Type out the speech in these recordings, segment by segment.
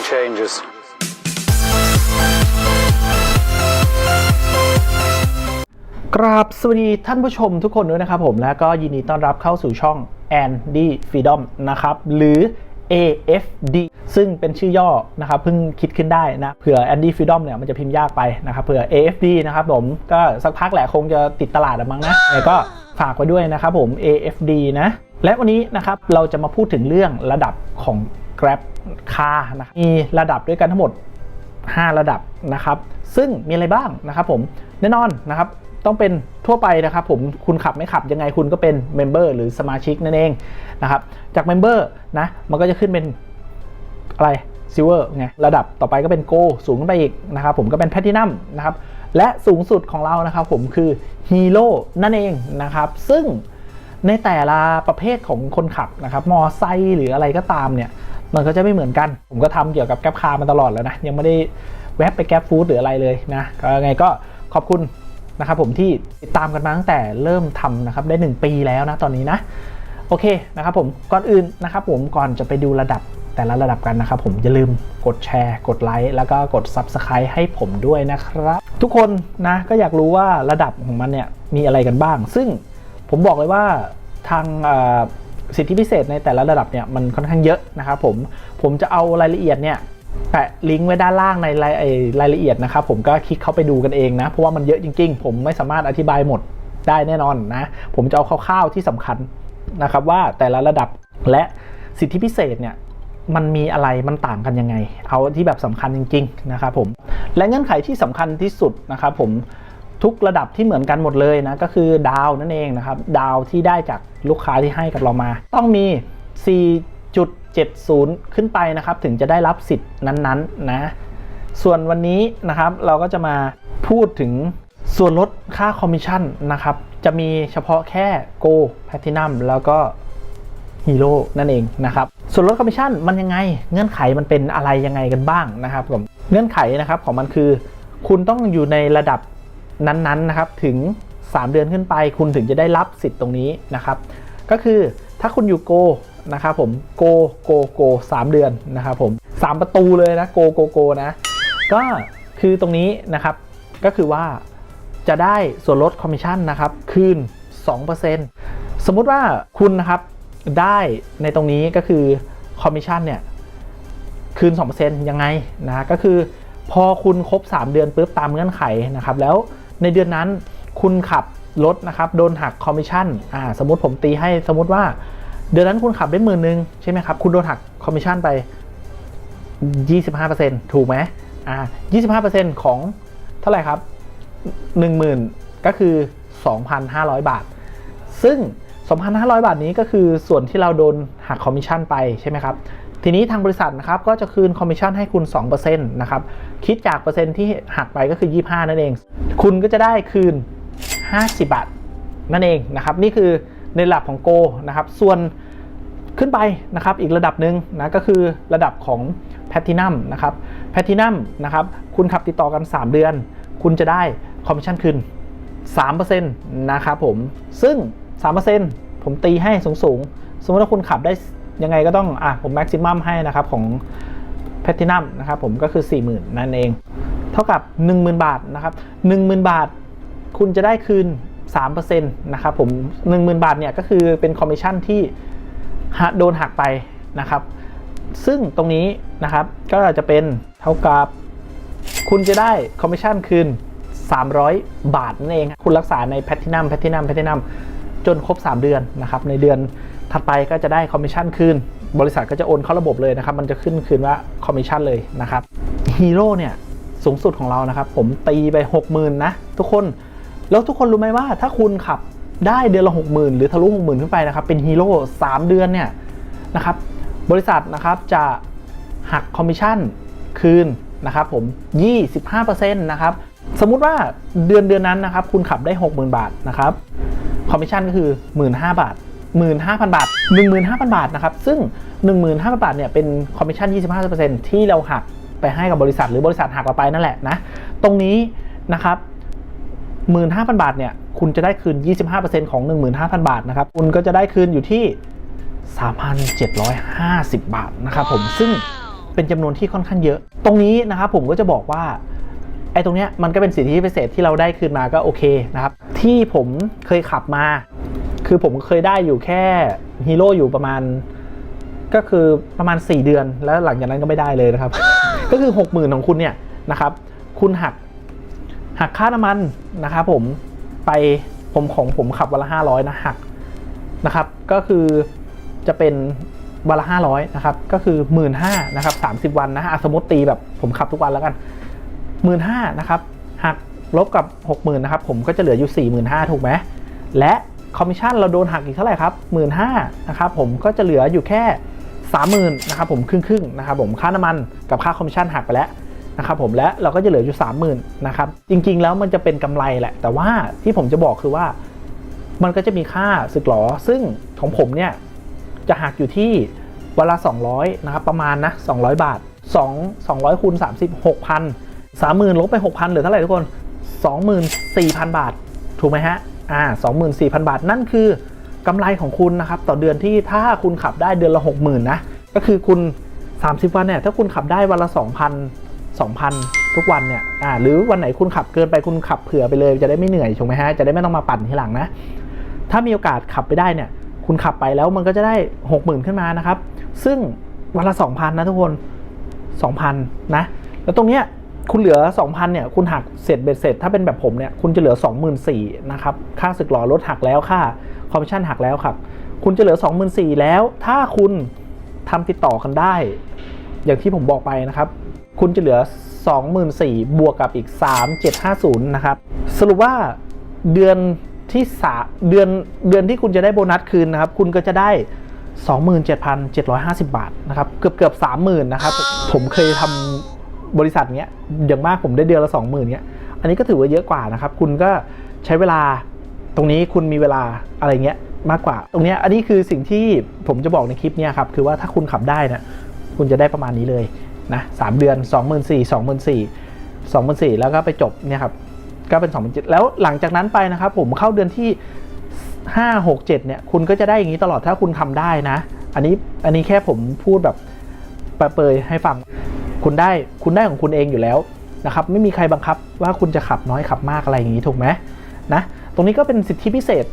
Nothing changes. กราบสวัสดีท่านผู้ชมทุกคนด้วยนะครับผมและก็ยินดีต้อนรับเข้าสู่ช่อง Andy Freedom นะครับ หรือ AFD ซึ่งเป็นชื่อย่อนะครับเพิ่งคิดขึ้นได้นะเผื่อ Andy Freedom เนี่ยมันจะพิมพ์ยากไปนะครับเผื่อ AFD นะครับผมก็สักพักแหละคงจะติดตลาดอะมั้งนะแล้วก็ฝากไว้ด้วยนะครับผม AFD นะ และวันนี้นะครับเราจะมาพูดถึงเรื่องระดับของ Grab Car นะครับมีระดับด้วยกันทั้งหมด 5 ระดับนะครับ ซึ่งมีอะไรบ้างนะครับผมแน่นอนนะครับต้องเป็นทั่วไปนะครับผมคุณขับไม่ขับยังไงคุณก็เป็นเมมเบอร์หรือสมาชิกนั่นเองนะครับจากเมมเบอร์นะมันก็จะขึ้นเป็นอะไรซิลเวอร์ไงระดับต่อไปก็เป็นโกสูงขึ้นไปอีกนะครับผมก็เป็นแพทินัมนะครับและสูงสุดของเรานะครับผมคือฮีโร่นั่นเองนะครับซึ่งในแต่ละประเภทของคนขับนะครับมอไซค์หรืออะไรก็ตามเนี่ย มันก็จะไม่เหมือนกัน ผมก็ทำเกี่ยวกับแก๊ปคาร์มาตลอดแล้วนะ ยังไม่ได้แวบไปแก๊ปฟู้ดหรืออะไรเลยนะก็ไงก็ขอบคุณนะครับผมที่ติดตามกันมาตั้งแต่เริ่มทำนะครับได้ 1 ปีแล้วนะตอนนี้นะ โอเคนะครับผมก่อนอื่นนะครับผมก่อนจะไปดูระดับแต่ละระดับกันนะครับผมอย่าลืมกดแชร์ กดไลค์แล้วก็กด Subscribe ให้ผมด้วยนะครับ ทุกคนนะก็อยากรู้ว่าระดับของมันเนี่ยมีอะไรกันบ้าง ซึ่งผมบอกเลยว่าทางอ สิทธิพิเศษในแต่ละระดับเนี่ยมันค่อนข้างเยอะนะครับผมผมจะเอารายละเอียดเนี่ยแปะลิงก์ไว้ด้านล่างในรายรายละเอียดนะครับผมก็คลิกเข้าไปดูกันเองนะ เพราะว่ามันเยอะจริง ๆ ผมไม่สามารถอธิบายหมดได้แน่นอนนะผมจะเอาคร่าวๆที่สำคัญนะครับว่าแต่ละระดับและสิทธิพิเศษเนี่ยมันมีอะไรมันต่างกันยังไง เอาที่แบบสำคัญจริง ๆ นะครับผมและเงื่อนไขที่สำคัญที่สุดนะครับผม ทุกระดับที่เหมือนกันหมดเลยนะก็คือดาวนั่นเองนะครับดาวที่ได้จากลูกค้าที่ให้กับเรามา ต้องมี 4.70 ขึ้นไปนะครับ ถึงจะได้รับสิทธิ์นั้นๆนะส่วนวันนี้นะครับเราก็จะมาพูดถึงส่วนลดค่าคอมมิชชั่นนะครับ จะมีเฉพาะแค่ Go Platinum แล้วก็ฮีโร่นั่นเองนะครับ ส่วนลดคอมมิชชั่นมันยังไง เงื่อนไขมันเป็นอะไรยังไงกันบ้างนะครับผม เงื่อนไขนะครับของมันคือ คุณต้องอยู่ในระดับ นั้นๆนะครับถึง 3 เดือนขึ้นไป คุณถึงจะได้รับสิทธิ์ตรงนี้นะครับ ก็คือถ้าคุณอยู่โกนะครับผมโกโกโกสามเดือนนะครับผมสามประตูเลยนะโกโกโกนะก็คือตรงนี้นะครับก็คือว่าจะได้ส่วนลดคอมมิชชั่นนะครับคืน 2%สมมุติว่าคุณนะครับได้ในตรงนี้ก็คือคอมมิชชั่นเนี่ยคืน 2%ยังไงนะก็คือพอคุณครบ 3 เดือนปุ๊บตามเงื่อนไขนะครับแล้ว ในเดือนนั้นคุณขับรถนะครับโดนหักคอมมิชชั่นอ่าสมมติผมตีให้สมมติว่า เดือนนั้นคุณขับได้หมื่นหนึ่งใช่ไหมครับ คุณโดนหักคอมมิชชั่นไป 25%ถูกไหมอ่า25%ของเท่าไหร่ครับ 10,000 ก็คือ 2,500 บาท ซึ่ง 2,500 บาทนี้ก็คือส่วนที่เราโดนหักคอมมิชชั่นไปใช่ไหมครับ ทีนี้ทางบริษัทนะครับก็จะคืนคอมมิชชั่นให้คุณ2%นะครับคิดจากเปอร์เซ็นต์ที่หักไปก็คือ 25 นั่นเอง คุณก็จะได้คืน 50 บาท นั่นเองนะครับนี่คือในระดับของโกนะครับส่วนขึ้นไปนะครับอีกระดับหนึ่งนะก็คือระดับของแพทินัมนะครับแพทินัมนะครับคุณขับติดต่อกัน 3 เดือน คุณจะได้คอมมิชชั่นคืน 3%นะครับผมซึ่ง 3%ผมตีให้สูงๆ สมมติว่าคุณขับได้ ยังไงก็ต้องอะผมแม็กซิมัมให้นะครับของแพทินัมนะครับผมก็คือ 40,000 นั่นเอง เท่ากับ 10,000 บาทนะครับ10,000 บาท คุณจะได้คืน 3%นะครับผม 10,000 บาทเนี่ยก็คือเป็นคอมมิชชั่นที่หะโดนหักไปนะครับ ซึ่งตรงนี้นะครับก็จะเป็นเท่ากับคุณจะได้คอมมิชชั่นคืน 300 บาทนั่นเอง คุณรักษาในแพทินัมแพทินัมแพทินัมจนครบ 3 เดือนนะครับในเดือน ถัดไปก็จะได้คอมมิชชั่นคืน บริษัทก็จะโอนเข้าระบบเลยนะครับ มันจะขึ้นคืนว่าคอมมิชชั่นเลยนะครับฮีโร่เนี่ยสูงสุดของเรานะครับ ผมตีไป 60,000นะทุกคน แล้วทุกคนรู้ไหมว่า ถ้าคุณขับได้เดือนละ 60,000 หรือทะลุ 60,000 ขึ้นไปนะครับ เป็นฮีโร่3เดือนเนี่ยนะครับ บริษัทนะครับจะหักคอมมิชชั่นคืนนะครับผม 25%นะครับ สมมุติว่าเดือนเดือนนั้นนะครับ คุณขับได้ 60,000 บาทนะครับ คอมมิชชั่นก็คือ 15,000 บาท 15,000 บาท 15,000 บาทนะครับ ซึ่ง 15,000 บาทเนี่ยเป็นคอมมิชชั่น 25%ที่เราหักไปให้กับบริษัทหรือบริษัทหักเราไปนั่นแหละนะ ตรงนี้นะครับ 15,000 บาทเนี่ยคุณจะได้คืน 25%ของ 15,000 บาทนะครับ คุณก็จะได้คืนอยู่ที่ 3,750 บาทนะครับผม ซึ่งเป็นจำนวนที่ค่อนข้างเยอะ ตรงนี้นะครับผมก็จะบอกว่าไอ้ตรงเนี้ยมันก็เป็นสิทธิพิเศษที่เราได้คืนมาก็โอเคนะครับ ที่ผมเคยขับมา คือผมเคยได้อยู่แค่ฮีโร่อยู่ประมาณ ก็คือประมาณ 4 เดือนแล้วหลังจากนั้นก็ไม่ได้เลยนะครับ ก็คือ 60,000ของคุณเนี่ยนะครับ คุณหักหักค่าน้ำมันนะครับผมไปผมของผมขับวันละ 500 นะหักนะครับ ก็คือจะเป็นวันละ 500 นะครับ ก็คือ 1 5ื่นนะครับ 30 วันนะอะสมมติตีแบบผมขับทุกวันแล้วกันหมื่นห้านะครับหักลบกับ 60,000 นะครับ ผมก็จะเหลืออยู่ 45,000 ถูกไหมและ คอมมิชชั่นเราโดนหักอีกเท่าไหร่ครับ15,000นะครับผมก็จะเหลืออยู่แค่30,000นะครับผมครึ่งครึ่งๆนะครับผมค่าน้ำมันกับค่าคอมมิชชั่นหักไปแล้วนะครับผมและเราก็จะเหลืออยู่30,000นะครับจริงๆแล้วมันจะเป็นกำไรแหละ แต่ว่าที่ผมจะบอกคือว่า มันก็จะมีค่าสึกหรอซึ่งของผมเนี่ยจะหักอยู่ที่วันละ200นะครับประมาณนะ200 บาท 2 200คูณ30 6,000 30,000ลบไป 6,000เหลือเท่าไหร่ทุกคน 24,000 บาท ถูกไหมฮะ อ่า24,000 บาท นั่นคือกำไรของคุณนะครับต่อเดือนที่ถ้าคุณขับได้เดือนละ 60,000นะก็คือคุณ 30 วันเนี่ยถ้าคุณขับได้วันละ 2,000 2,000 ทุกวันเนี่ยอ่าหรือวันไหนคุณขับเกินไปคุณขับเผื่อไปเลย จะได้ไม่เหนื่อยถูกไหมฮะจะได้ไม่ต้องมาปั่นทีหลังนะถ้ามีโอกาสขับไปได้เนี่ยคุณขับไปแล้วมันก็จะได้ 60,000 ขึ้นมานะครับ ซึ่งวันละ 2,000 นะทุกคน 2,000 นะ แล้วตรงเนี้ย คุณเหลือ 2,000เนี่ยคุณหักเสร็จเบ็ดเสร็จ ถ้าเป็นแบบผมเนี่ยคุณจะเหลือ 24,000นะครับค่าสึกหล่อรถหักแล้วค่าคอมมิชชั่นหักแล้วครับคุณจะเหลือ 24,000แล้ว ถ้าคุณทำติดต่อกันได้ อย่างที่ผมบอกไปนะครับ คุณจะเหลือ 24,000บวกกับอีก 3750นะครับสรุปว่าเดือนที่สาเดือนเดือนที่คุณจะได้โบนัสคืนนะครับ คุณก็จะได้ 27,750 บาทนะครับ เกือบเกือบ30,000นะครับ ผมเคยทำ บริษัทเนี้ยอย่างมากผมได้เดือนละ20,000เนี้ยอันนี้ก็ถือว่าเยอะกว่านะครับ คุณก็ใช้เวลาตรงนี้คุณมีเวลาอะไรเงี้ยมากกว่า ตรงเนี้ยอันนี้คือสิ่งที่ผมจะบอกในคลิปเนี้ยครับ คือว่าถ้าคุณขับได้นะคุณจะได้ประมาณนี้เลยนะสามเดือน 24,000 24 24,000แล้วก็ไปจบเนี่ยครับก็เป็น2 0 0แล้วหลังจากนั้นไปนะครับผมเข้าเดือนที่ 5 6 7เนี่ยคุณก็จะได้อย่างนี้ตลอดถ้าคุณทำได้นะ อันนี้อันนี้แค่ผมพูดแบบเปรยให้ฟัง คุณได้คุณได้ของคุณเองอยู่แล้วนะครับไม่มีใครบังคับว่าคุณจะขับน้อยขับมากอะไรอย่างนี้ถูกไหมนะตรงนี้ก็เป็นสิทธิพิเศษ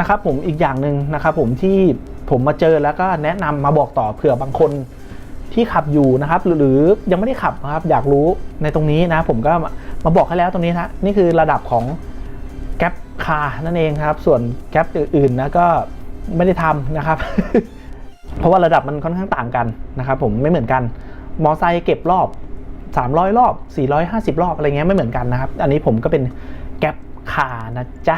นะครับผมอีกอย่างหนึ่งนะครับผมที่ผมมาเจอแล้วก็แนะนำมาบอกต่อเผื่อบางคนที่ขับอยู่นะครับ หรือยังไม่ได้ขับนะครับอยากรู้ในตรงนี้นะ ผมก็มาบอกให้แล้วตรงนี้นะนี่คือระดับของแก๊ปคาร์นั่นเองครับ ส่วนแก๊ปอื่นๆนะก็ไม่ได้ทำนะครับ เพราะว่าระดับมันค่อนข้างต่างกันนะครับ ผมไม่เหมือนกัน มอไซค์เก็บรอบ 300 รอบ 450 รอบอะไรเงี้ยไม่เหมือนกันนะครับ อันนี้ผมก็เป็นแก๊ปคานะจ๊ะ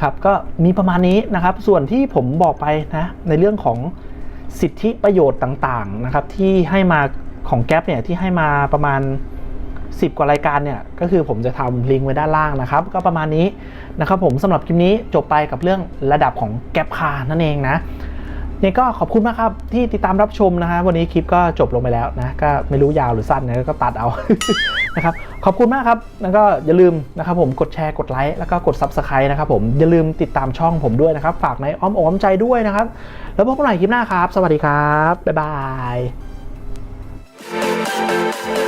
ครับก็มีประมาณนี้นะครับ ส่วนที่ผมบอกไปนะในเรื่องของสิทธิประโยชน์ต่างๆนะครับที่ให้มาของแก๊ปเนี่ยที่ให้มาประมาณ 10 กว่ารายการเนี่ยก็คือผมจะทำลิงก์ไว้ด้านล่างนะครับ ก็ประมาณนี้นะครับผมสำหรับคลิปนี้จบไปกับเรื่องระดับของแก๊ปคานั่นเองนะ นี่ยก็ขอบคุณมากครับที่ติดตามรับชมนะครับวันนี้คลิปก็จบลงไปแล้วนะก็ไม่รู้ยาวหรือสั้นนะก็ตัดเอานะครับขอบคุณมากครับแล้วก็อย่าลืมนะครับผมกดแชร์กดไลค์แล้วก็กด Subscribe นะครับผมอย่าลืมติดตามช่องผมด้วยนะครับ ฝากในอ้อมอกอ้อมใจด้วยนะครับ แล้วพบกันใหม่คลิปหน้าครับ สวัสดีครับบ๊ายบาย